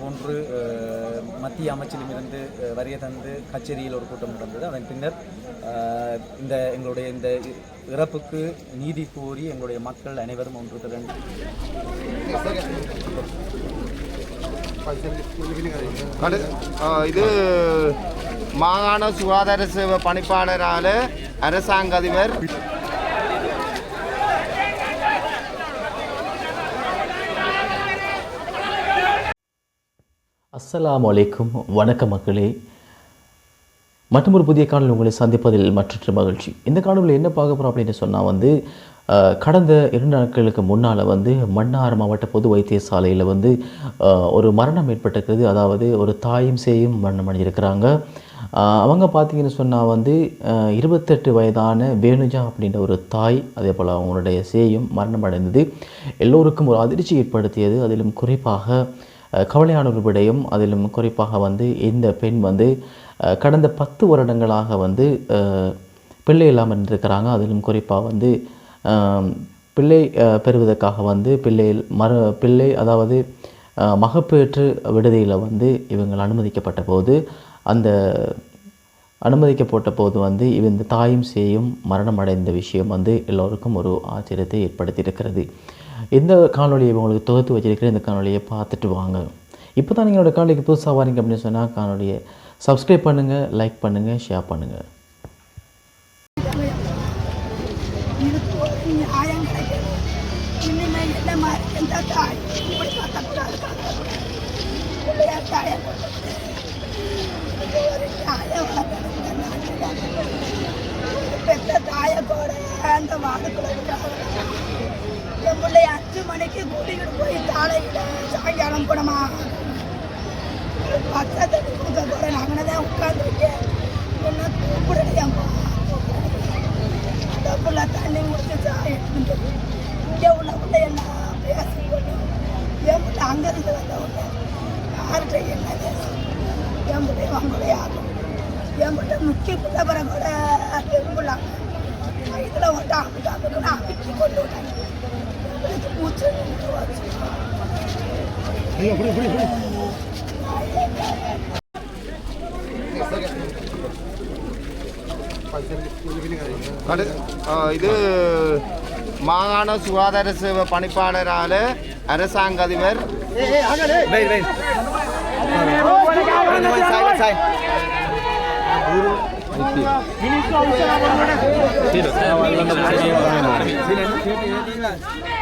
போன்று மத்திய அமைச்சிலுமிருந்து வரிய தந்து கச்சேரியில் ஒரு கூட்டம் நடந்தது. அதன் பின்னர் இந்த எங்களுடைய இந்த இறப்புக்கு நீதி கோரி எங்களுடைய மக்கள் அனைவரும் ஒன்று திரண்டு இது மாகாண சுகாதார சேவை பணிப்பாளரால அரசாங்க அதிபர். அஸ்லாம் வலைக்கும் வணக்க மக்களே. மற்றும் ஒரு புதிய காணொலி உங்களை சந்திப்பதில் மற்றொரு மகிழ்ச்சி. இந்த காணொலியில் என்ன பார்க்க போகிறோம் அப்படின்னு சொன்னால் வந்து கடந்த இரண்டு நாட்களுக்கு முன்னால் வந்து மன்னார் மாவட்ட பொது வைத்தியசாலையில் வந்து ஒரு மரணம் ஏற்பட்டிருக்கிறது. அதாவது ஒரு தாயும் சேயும் மரணம் அடைஞ்சிருக்கிறாங்க. அவங்க பார்த்தீங்கன்னு சொன்னால் வந்து இருபத்தெட்டு வயதான வேணுஜா அப்படின்ற ஒரு தாய் அதே போல் அவங்களுடைய சேயும் மரணம் அடைந்தது. எல்லோருக்கும் ஒரு அதிர்ச்சி ஏற்படுத்தியது. அதிலும் குறிப்பாக அஹ் கவலையான ஒரு விடயம் அதிலும் குறிப்பாக வந்து இந்த பெண் வந்து கடந்த பத்து வருடங்களாக வந்து பிள்ளை இல்லாமல் இருந்திருக்கிறாங்க. அதிலும் குறிப்பாக வந்து பிள்ளை பெறுவதற்காக வந்து பிள்ளையில் மறு பிள்ளை அதாவது மகப்பேற்று விடுதியில் வந்து இவங்கள் அனுமதிக்கப்பட்ட போது அந்த அனுமதிக்கப்பட்ட போது வந்து இவ இந்த தாயும் சேயும் மரணம் அடைந்த விஷயம் வந்து எல்லோருக்கும் ஒரு ஆச்சரியத்தை ஏற்படுத்தியிருக்கிறது. இந்த காணொலியை உங்களுக்கு தொகுத்து வச்சிருக்கிற இந்த காணொலியை பார்த்துட்டு வாங்க. இப்போ தான் நீங்களோட காணொலிக்கு புதுசாக வரீங்க அப்படின்னு சொன்னால் காணொலியை சப்ஸ்கிரைப் பண்ணுங்கள் லைக் பண்ணுங்கள் ஷேர் பண்ணுங்கள் தாய் இப்படி கத்தக்கூடாது கத்தக்கூடாது பிள்ளையார் ஒரு வளர்க்கணும் நாட்டில். பெத்த தாயை கூட அந்த வாடுக்குள்ள என் பிள்ளை அஞ்சு மணிக்கு கூட்டிக்கிட்டு போய் காலையில் சாயங்காலம் கூடமா பச்சை தண்ணி கொடுக்க போகிறேன் அங்கே தான் உட்காந்துருக்கேன் என்ன கூப்பிடலையாம்மா அந்த புள்ள தண்ணி முடிச்சு சாய் இங்கே உள்ள உள்ள எல்லாம் கொண்டு என் அங்கேருந்து வந்த யார்கிட்ட என்ன பேசும் என் பிள்ளை அவங்களே ஆகும் என் பிள்ளை முக்கிய பிள்ளை பிற கூட பெரும்புள்ளாங்க இதில் ஒட்டு அமுட்டு அமுட்டு அமைச்சு கொண்டு விட்டாங்க மூச்சு இது மாகாண சுகாதார சேவை கடு ஆ, இது மாகாண சுகாதார சேவை பணிப்பாளரால அரசாங்க அதிபர் ஆ, எங்கட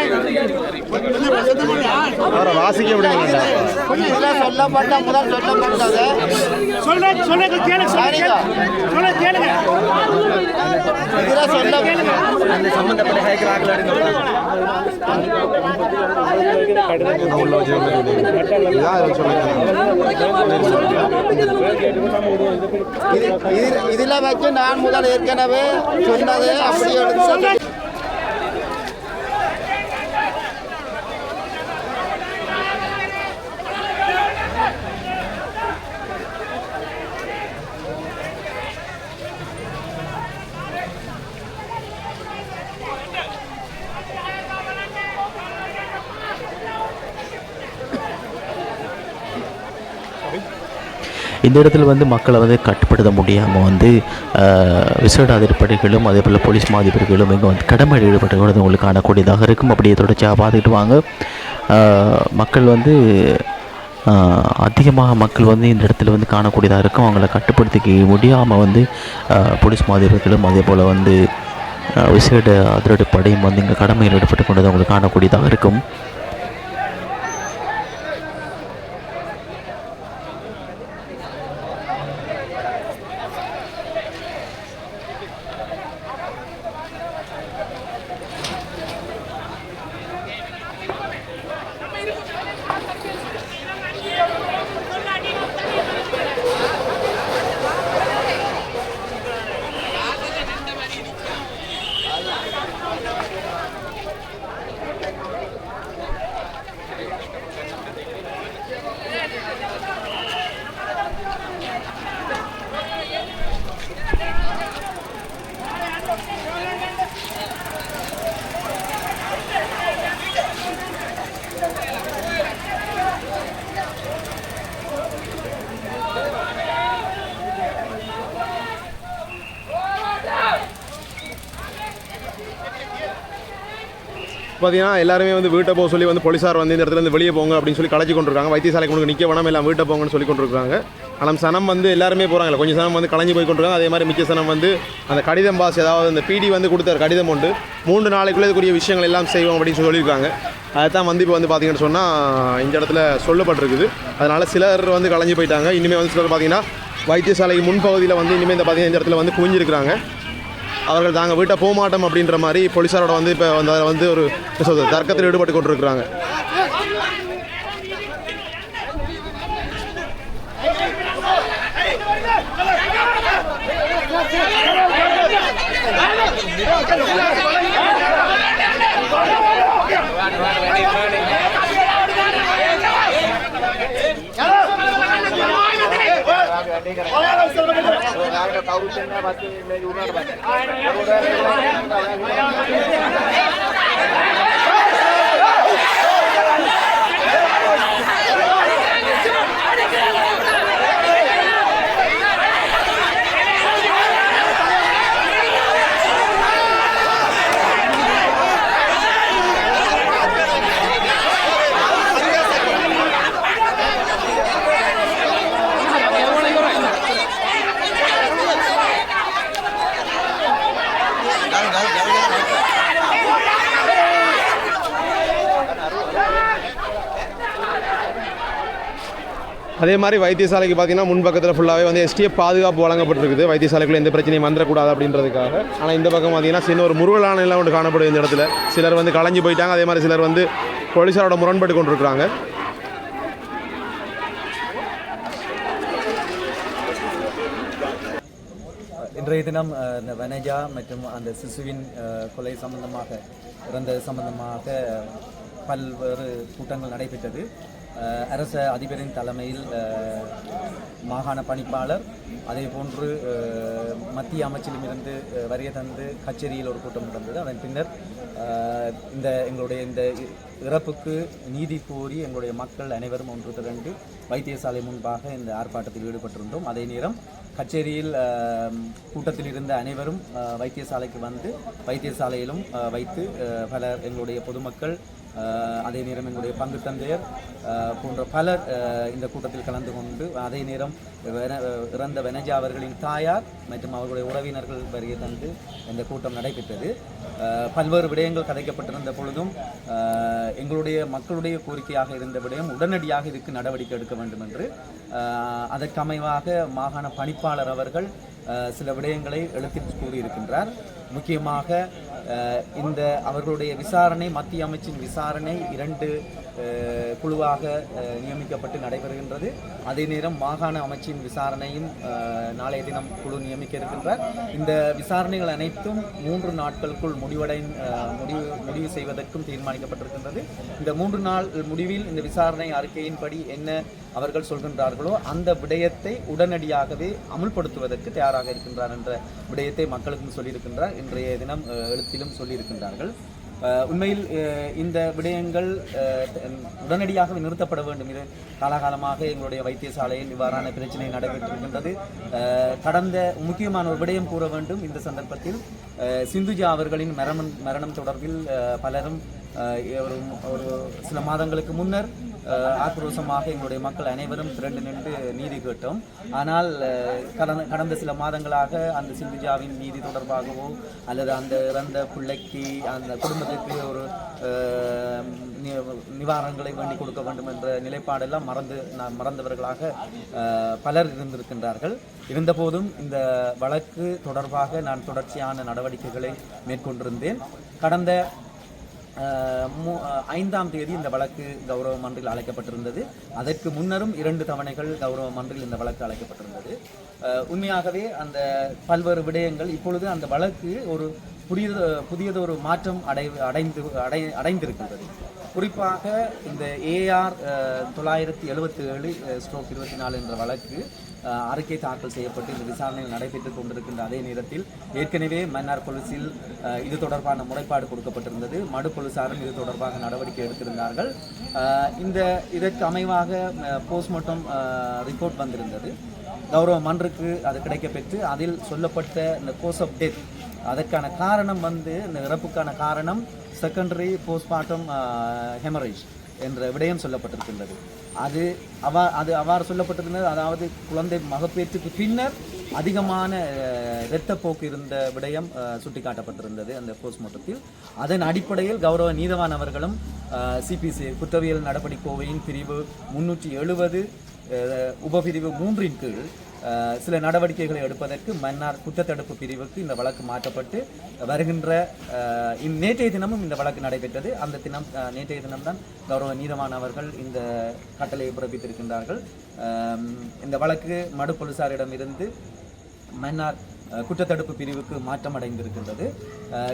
அரசாங்க வாசிக்க விடுங்க. இதுல சொல்லப்பட்ட முதல் சொல்லப்பட்டது சொல்ல சொல்ல கேளு சரிங்க. சொல்ல கேளுங்க. இதுல சொல்ல இது- இதுல வச்சு நான் முதல் ஏற்கனவே சொன்னது அப்படி எடுத்து இந்த இடத்துல வந்து மக்களை வந்து கட்டுப்படுத்த முடியாமல் வந்து அஹ், விசேட அதிரப்படைகளும் அதே போல் போலீஸ் மாதிபர்களும் இங்கே வந்து கடமையில் ஈடுபட்டு உங்களுக்கு காணக்கூடியதாக இருக்கும். அப்படியே தொடர்ச்சியாக பார்த்துக்கிட்டு வாங்க. மக்கள் வந்து அதிகமாக மக்கள் வந்து இந்த இடத்துல வந்து காணக்கூடியதாக இருக்கும். அவங்கள கட்டுப்படுத்திக்க முடியாமல் வந்து போலீஸ் மாதிபர்களும் அதே போல் வந்து விசேட அதிரடி படையும் வந்து இங்கே கடமையில் ஈடுபட்டு கொண்டது அவங்களுக்கு காணக்கூடியதாக இருக்கும். பார்த்தீங்கன்னா எல்லாருமே வந்து வீட்டை போக சொல்லி வந்து போலீஸார் வந்து இந்த இடத்துல இருந்து வெளியே போங்க அப்படின்னு சொல்லி கலைச்சி கொண்டிருக்காங்க. வைத்தியசாலைக்கு கொண்டு நிற்க வேணாம் எல்லாம் வீட்டை போங்கன்னு சொல்லி கொண்டிருக்காங்க. ஆனால் சனம் வந்து எல்லாருமே போகிறாங்க கொஞ்சம் சனம் வந்து கலைஞ்சி போய் கொண்டிருக்காங்க. அதே மாதிரி மிச்ச சனம் வந்து அந்த கடிதம் பாஸ் ஏதாவது அந்த பிடி வந்து கொடுத்தார் கடிதம் உண்டு. மூன்று நாளைக்குள்ளே இதுக்குரிய விஷயங்கள் எல்லாம் செய்வோம் அப்படின்னு சொல்லியிருக்காங்க. அதுதான் வந்து இப்போ வந்து பார்த்தீங்கன்னு சொன்னால் இந்த இடத்துல சொல்லப்பட்டிருக்குது. அதனால் சிலர் வந்து கலைஞ்சு போயிட்டாங்க. இனிமேல் வந்து சிலர் பார்த்தீங்கன்னா வைத்தியசாலை முன்பகுதியில் வந்து இனிமேல் இந்த பார்த்தீங்கன்னா இந்த இடத்துல வந்து குவிஞ்சிருக்கிறாங்க. அவர்கள் தாங்க வீட்டை போக மாட்டோம் அப்படின்ற மாதிரி போலீஸாரோட வந்து இப்போ வந்து அதில் வந்து ஒரு தர்க்கத்தில் ஈடுபட்டு கொண்டிருக்கிறாங்க. ఆయన அதே மாதிரி வைத்தியசாலைக்கு பார்த்தீங்கன்னா முன்பக்கத்தில் ஃபுல்லாகவே வந்து எஸ்டிஎஃப் பாதுகாப்பு வழங்கப்பட்டிருக்குது. வைத்தியசாலைக்குள்ள எந்த பிரச்சனையும் வந்துடக்கூடாது அப்படின்றதுக்காக. ஆனால் இந்த பக்கம் பார்த்தீங்கன்னா சின்ன ஒரு முருகலான எல்லாம் ஒன்று காணப்படும் இந்த இடத்துல. சிலர் வந்து கலைஞ்சு போயிட்டாங்க. அதே மாதிரி சிலர் வந்து போலீஸாரோட முரண்பட்டு கொண்டிருக்கிறாங்க. இன்றைய தினம் இந்த வனஜா மற்றும் அந்த சிசுவின் கொலை சம்பந்தமாக இறந்தது சம்பந்தமாக பல்வேறு கூட்டங்கள் நடைபெற்றது. அரச அதிபரின் தலைமையில் மாகாண பணிப்பாளர் அதே போன்று மத்திய அமைச்சிலுமிருந்து இருந்து வருகை தந்து கச்சேரியில் ஒரு கூட்டம் நடந்தது. அதன் பின்னர் இந்த எங்களுடைய இந்த இ- இறப்புக்கு நீதி கோரி எங்களுடைய மக்கள் அனைவரும் ஒன்று திரண்டு வைத்தியசாலை முன்பாக இந்த ஆர்ப்பாட்டத்தில் ஈடுபட்டிருந்தோம். அதே நேரம் கச்சேரியில் கூட்டத்தில் இருந்த அனைவரும் வைத்தியசாலைக்கு வந்து வைத்தியசாலையிலும் வைத்து பல எங்களுடைய பொதுமக்கள் அதே நேரம் எங்களுடைய பங்கு தந்தையர் போன்ற பலர் இந்த கூட்டத்தில் கலந்து கொண்டு அதே நேரம் வென- இறந்த வெனஜா அவர்களின் தாயார் மற்றும் அவர்களுடைய உறவினர்கள் வருகை தந்து இந்த கூட்டம் நடைபெற்றது. பல்வேறு விடயங்கள் கதைக்கப்பட்டிருந்த பொழுதும் எங்களுடைய மக்களுடைய கோரிக்கையாக இருந்த விடயம் உடனடியாக இதுக்கு நடவடிக்கை எடுக்க வேண்டும் என்று அதற்கமைவாக மாகாண பணிப்பாளர் அவர்கள் சில விடயங்களை எழுத்தில் கூறியிருக்கின்றார். முக்கியமாக இந்த அவர்களுடைய விசாரணை மத்திய அமைச்சின் விசாரணை இரண்டு குழுவாக நியமிக்கப்பட்டு நடைபெறுகின்றது. அதே நேரம் மாகாண அமைச்சின் விசாரணையும் நாளைய தினம் குழு நியமிக்க இருக்கின்றார். இந்த விசாரணைகள் அனைத்தும் மூன்று நாட்களுக்குள் முடிவடை முடிவு முடிவு செய்வதற்கும் தீர்மானிக்கப்பட்டிருக்கின்றது. இந்த மூன்று நாள் முடிவில் இந்த விசாரணை அறிக்கையின்படி என்ன அவர்கள் சொல்கின்றார்களோ அந்த விடயத்தை உடனடியாகவே அமுல்படுத்துவதற்கு தயாராக இருக்கின்றார் என்ற விடயத்தை மக்களுக்கும் சொல்லியிருக்கின்றார். இன்றைய தினம் எழுத்தில் எழுத்திலும் சொல்லியிருக்கின்றார்கள். உண்மையில் இந்த விடயங்கள் உடனடியாக நிறுத்தப்பட வேண்டும். இது காலாகாலமாக எங்களுடைய வைத்தியசாலையில் இவ்வாறான பிரச்சனை நடைபெற்றிருக்கின்றது. கடந்த முக்கியமான ஒரு விடயம் கூற வேண்டும். இந்த சந்தர்ப்பத்தில் சிந்துஜா அவர்களின் மரணம் மரணம் தொடர்பில் பலரும் ஒரு ஒரு சில மாதங்களுக்கு முன்னர் ஆக்ரோஷமாக எங்களுடைய மக்கள் அனைவரும் திரண்டு நின்று நீதி கேட்டோம். ஆனால் கடந்த கடந்த சில மாதங்களாக அந்த சிந்துஜாவின் நீதி தொடர்பாகவோ அல்லது அந்த இறந்த பிள்ளைக்கு அந்த குடும்பத்திற்கு ஒரு நி- நிவாரணங்களை வேண்டி கொடுக்க வேண்டும் என்ற நிலைப்பாடெல்லாம் மறந்து நான் மறந்தவர்களாக பலர் இருந்திருக்கின்றார்கள். இருந்தபோதும் இந்த வழக்கு தொடர்பாக நான் தொடர்ச்சியான நடவடிக்கைகளை மேற்கொண்டிருந்தேன். கடந்த ஐந்தாம் தேதி இந்த வழக்கு கௌரவ மன்றில் அழைக்கப்பட்டிருந்தது. அதற்கு முன்னரும் இரண்டு தவணைகள் கௌரவ மன்றில் இந்த வழக்கு அழைக்கப்பட்டிருந்தது. உண்மையாகவே அந்த பல்வேறு விடயங்கள் இப்பொழுது அந்த வழக்கு ஒரு புதிய புதியதொரு மாற்றம் அடை அடைந்து அடை அடைந்திருக்கின்றது. குறிப்பாக இந்த ஏஆர் தொள்ளாயிரத்தி எழுபத்தி ஏழு ஸ்ட்ரோக் இருபத்தி நாலு என்ற வழக்கு அறிக்கை தாக்கல் செய்யப்பட்டு இந்த விசாரணையில் நடைபெற்றுக் கொண்டிருக்கின்ற அதே நேரத்தில் ஏற்கனவே மன்னார் போலீஸில் இது தொடர்பான முறைப்பாடு கொடுக்கப்பட்டிருந்தது. மடு போலீசாரும் இது தொடர்பாக நடவடிக்கை எடுத்திருந்தார்கள். இந்த இதற்கு அமைவாக போஸ்ட்மார்ட்டம் ரிப்போர்ட் வந்திருந்தது. கௌரவ மன்றுக்கு அது கிடைக்கப்பெற்று அதில் சொல்லப்பட்ட இந்த கோஸ் ஆஃப் டெத் அதற்கான காரணம் வந்து இந்த இறப்புக்கான காரணம் செகண்டரி போஸ்ட்மார்ட்டம் ஹெமரேஜ் என்ற விடயம் சொல்லப்பட்டிருக்கின்றது. அது அவா அது அவ்வாறு சொல்லப்பட்டிருந்தது அதாவது குழந்தை மகப்பேற்றுக்கு பின்னர் அதிகமான இரத்தப்போக்கு இருந்த விடயம் சுட்டிக்காட்டப்பட்டிருந்தது அந்த போஸ்ட்மார்ட்டத்தில் அதன் அடிப்படையில் கௌரவ நீதவான் அவர்களும் சிபிசி குற்றவியல் கோவையின் பிரிவு முன்னூற்றி எழுபது உபபிரிவு மூன்றின் கீழ் சில நடவடிக்கைகளை எடுப்பதற்கு மன்னார் குற்றத்தடுப்பு பிரிவுக்கு இந்த வழக்கு மாற்றப்பட்டு வருகின்ற நேற்றைய தினமும் இந்த வழக்கு நடைபெற்றது. அந்த தினம் நேற்றைய தினம்தான் கௌரவ நீதவான் அவர்கள் இந்த கட்டளையை பிறப்பித்திருக்கின்றார்கள். இந்த வழக்கு மடு போலீசாரிடமிருந்து மன்னார் குற்றத்தடுப்பு பிரிவுக்கு மாற்றம் அடைந்திருக்கின்றது.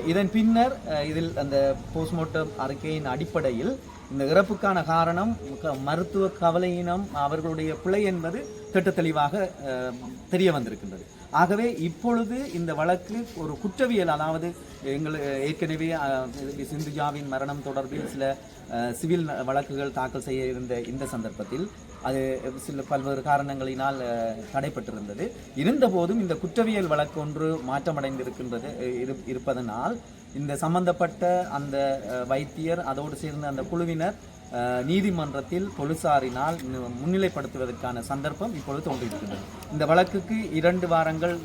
இதன் பின்னர் இதில் அந்த போஸ்ட்மார்ட்டம் அறிக்கையின் அடிப்படையில் இந்த இறப்புக்கான காரணம் க- மருத்துவ கவலையினம் அவர்களுடைய பிழை என்பது திட்ட தெளிவாக தெரிய வந்திருக்கின்றது. ஆகவே இப்பொழுது இந்த வழக்கு ஒரு குற்றவியல் அதாவது எங்கள் ஏற்கனவே சிந்துஜாவின் மரணம் தொடர்பில் சில சிவில் வழக்குகள் தாக்கல் செய்ய இருந்த இந்த சந்தர்ப்பத்தில் அது சில பல்வேறு காரணங்களினால் தடைப்பட்டிருந்தது. இருந்தபோதும் இந்த குற்றவியல் வழக்கு ஒன்று மாற்றமடைந்திருக்கின்றது இரு- இருப்பதனால் இந்த சம்பந்தப்பட்ட அந்த அஹ், வைத்தியர் அதோடு சேர்ந்த அந்த குழுவினர் நீதிமன்றத்தில் போலீசாரினால் முன்னிலைப்படுத்துவதற்கான சந்தர்ப்பம் இப்பொழுது தோன்றியிருக்கிறது இந்த வழக்குக்கு இரண்டு வாரங்கள்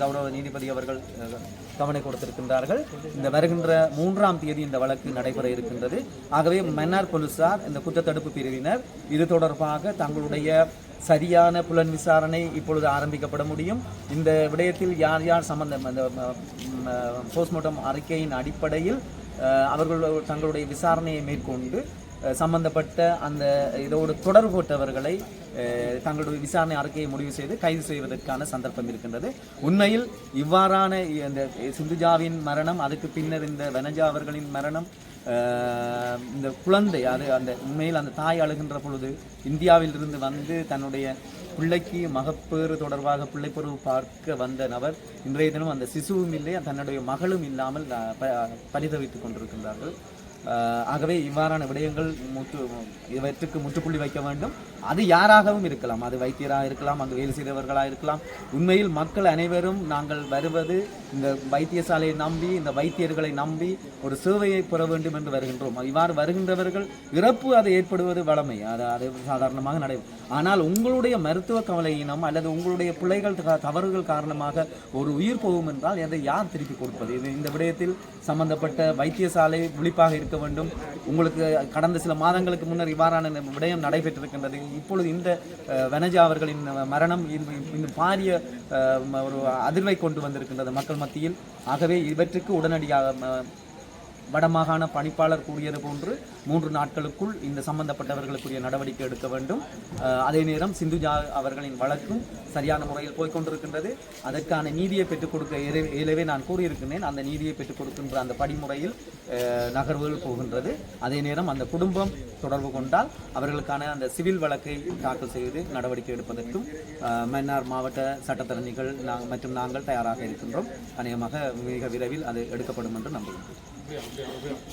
கௌரவ நீதிபதி அவர்கள் அஹ், கவனம் கொடுத்திருக்கின்றார்கள். இந்த வருகின்ற மூன்றாம் தேதி இந்த வழக்கு நடைபெற இருக்கின்றது. ஆகவே மன்னார் போலீசார் இந்த குற்றத்தடுப்பு பிரிவினர் இது தொடர்பாக தங்களுடைய சரியான புலன் விசாரணை இப்பொழுது ஆரம்பிக்கப்பட முடியும். இந்த விடயத்தில் யார் யார் சம்பந்தம் அந்த போஸ்ட்மார்ட்டம் அறிக்கையின் அடிப்படையில் அவர்கள் தங்களுடைய விசாரணையை மேற்கொண்டு சம்பந்தப்பட்ட அந்த இதோடு தொடர்பு போட்டவர்களை தங்களுடைய விசாரணை அறிக்கையை முடிவு செய்து கைது செய்வதற்கான சந்தர்ப்பம் இருக்கின்றது. உண்மையில் இவ்வாறான இந்த சிந்துஜாவின் மரணம் அதுக்கு பின்னர் இந்த வெனஜா அவர்களின் மரணம் இந்த குழந்தை அது அந்த உண்மையில் அந்த தாய் அழுகின்ற பொழுது இந்தியாவிலிருந்து வந்து தன்னுடைய பிள்ளைக்கு மகப்பேறு தொடர்பாக பிள்ளைப்பருவு பார்க்க வந்த நபர் இன்றைய தினம் அந்த சிசுவும் இல்லை தன்னுடைய மகளும் இல்லாமல் பரிதவித்துக் கொண்டிருக்கின்றார்கள். ஆகவே இவ்வாறான விடயங்கள் முற்று இவற்றுக்கு முற்றுப்புள்ளி வைக்க வேண்டும். அது யாராகவும் இருக்கலாம். அது வைத்தியராக இருக்கலாம் அங்கு வேலை செய்தவர்களாக இருக்கலாம். உண்மையில் மக்கள் அனைவரும் நாங்கள் வருவது இந்த வைத்தியசாலையை நம்பி இந்த வைத்தியர்களை நம்பி ஒரு சேவையை பெற வேண்டும் என்று வருகின்றோம். இவ்வாறு வருகின்றவர்கள் இறப்பு அது ஏற்படுவது வளமை. அது அது சாதாரணமாக நடைபெறும் ஆனால் உங்களுடைய மருத்துவ கவலையினம் அல்லது உங்களுடைய பிள்ளைகள் த- தவறுகள் காரணமாக ஒரு உயிர் போகும் என்றால் அதை யார் திருப்பி கொடுப்பது? இது இந்த விடயத்தில் சம்பந்தப்பட்ட வைத்தியசாலை விழிப்பாக இருக்க வேண்டும். உங்களுக்கு கடந்த சில மாதங்களுக்கு முன்னர் இவ்வாறான விடயம் நடைபெற்றிருக்கின்றது. இப்பொழுது இந்த வெனஜா வனஜா அவர்களின் மரணம் இந்த பாரிய ஒரு அதிர்வை கொண்டு வந்திருக்கின்றது மக்கள் மத்தியில். ஆகவே இவற்றுக்கு உடனடியாக வடமாகாண பணிப்பாளர் கூறியது போன்று மூன்று நாட்களுக்குள் இந்த சம்பந்தப்பட்டவர்களுக்குரிய நடவடிக்கை எடுக்க வேண்டும். அதே நேரம் சிந்துஜா அவர்களின் வழக்கும் சரியான முறையில் போய்கொண்டிருக்கின்றது அதற்கான நீதியை பெற்றுக் கொடுக்க இயலவே நான் கூறியிருக்கின்றேன். அந்த நீதியை பெற்றுக் கொடுக்கின்ற அந்த படிமுறையில் நகர்வுகள் போகின்றது. அதே நேரம் அந்த குடும்பம் தொடர்பு கொண்டால் அவர்களுக்கான அந்த சிவில் வழக்கை தாக்கல் செய்து நடவடிக்கை எடுப்பதற்கும் மன்னார் மாவட்ட சட்டத்தரணிகள் நாங்கள் மற்றும் நாங்கள் தயாராக இருக்கின்றோம். அநேகமாக மிக விரைவில் அது எடுக்கப்படும் என்று நம்புகிறேன்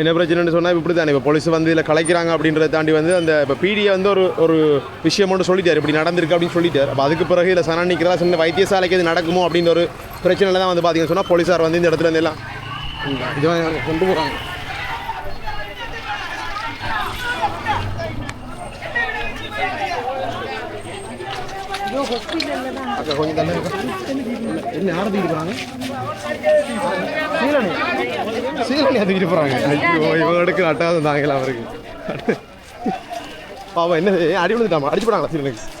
என்ன பிரச்சனைன்னு சொன்னால் இப்படி தானே இப்போ போலீஸ் வந்து இதில் கலைக்கிறாங்க அப்படின்றத தாண்டி வந்து அந்த இப்போ பிடியை வந்து ஒரு ஒரு விஷயம் மட்டும் சொல்லிட்டார். இப்படி நடந்திருக்கு அப்படின்னு சொல்லிட்டார். அப்போ அதுக்கு பிறகு இதில் சனா நிற்கிறதா சின்ன வைத்தியசாலைக்கு இது நடக்குமோ அப்படின்ற ஒரு பிரச்சனையில் தான் வந்து பார்த்தீங்கன்னு சொன்னால் போலீஸார் வந்து இந்த இடத்துல இருந்தெல்லாம் இது கொண்டு போகிறாங்க அக்கா கொஞ்சம் தள்ளி என்ன யாரை தூக்கிட்டு சீலனி சீலனியா தூக்கிட்டு போகிறாங்க ஐயோ இவங்க எடுக்க அட்டாதம் தாங்கலாம் அவருக்கு பாவம் என்ன அடி விழுந்துட்டாமா அடிச்சு போடாங்களா சீலனுக்கு